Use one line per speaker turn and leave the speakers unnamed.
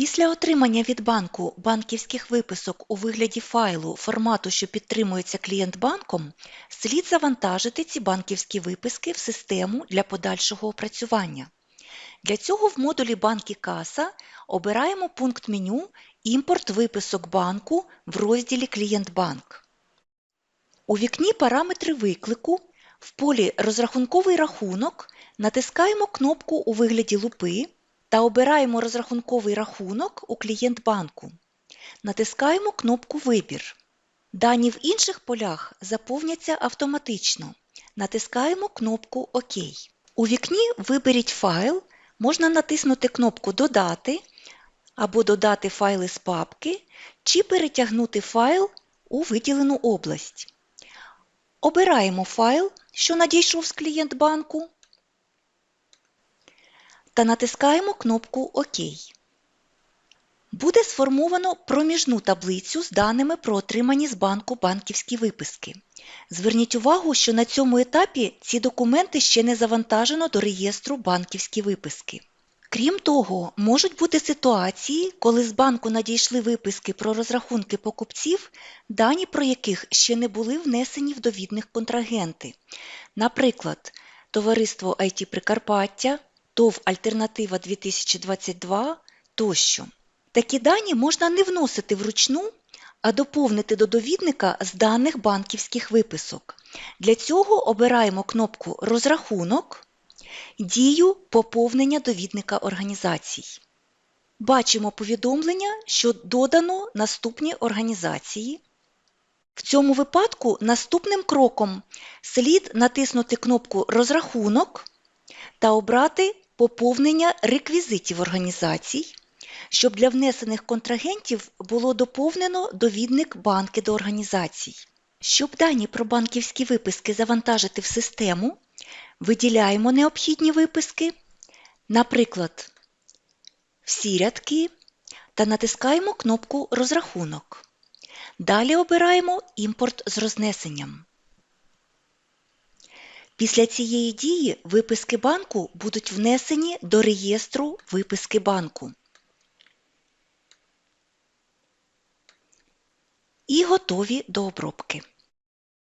Після отримання від банку банківських виписок у вигляді файлу формату, що підтримується клієнт-банком, слід завантажити ці банківські виписки в систему для подальшого опрацювання. Для цього в модулі «Банки каса» обираємо пункт меню «Імпорт виписок банку» в розділі «Клієнт-банк». У вікні «Параметри виклику» в полі «Розрахунковий рахунок» натискаємо кнопку у вигляді лупи та обираємо розрахунковий рахунок у клієнт-банку. Натискаємо кнопку «Вибір». Дані в інших полях заповняться автоматично. Натискаємо кнопку ОК. У вікні «Виберіть файл» можна натиснути кнопку «Додати» або додати файли з папки чи перетягнути файл у виділену область. Обираємо файл, що надійшов з клієнт-банку, та натискаємо кнопку ОК. Буде сформовано проміжну таблицю з даними про отримані з банку банківські виписки. Зверніть увагу, що на цьому етапі ці документи ще не завантажено до реєстру банківські виписки. Крім того, можуть бути ситуації, коли з банку надійшли виписки про розрахунки покупців, дані про яких ще не були внесені в довідних контрагенти. Наприклад, Товариство IT Прикарпаття, ТОВ Альтернатива 2022 тощо. Такі дані можна не вносити вручну, а доповнити до довідника з даних банківських виписок. Для цього обираємо кнопку Розрахунок, дію поповнення довідника організацій. Бачимо повідомлення, що додано наступні організації. В цьому випадку наступним кроком слід натиснути кнопку Розрахунок та обрати поповнення реквізитів організацій, щоб для внесених контрагентів було доповнено довідник банки до організацій. Щоб дані про банківські виписки завантажити в систему, виділяємо необхідні виписки, наприклад, всі рядки та натискаємо кнопку Розрахунок. Далі обираємо Імпорт з рознесенням. Після цієї дії виписки банку будуть внесені до реєстру виписки банку. І готові до обробки.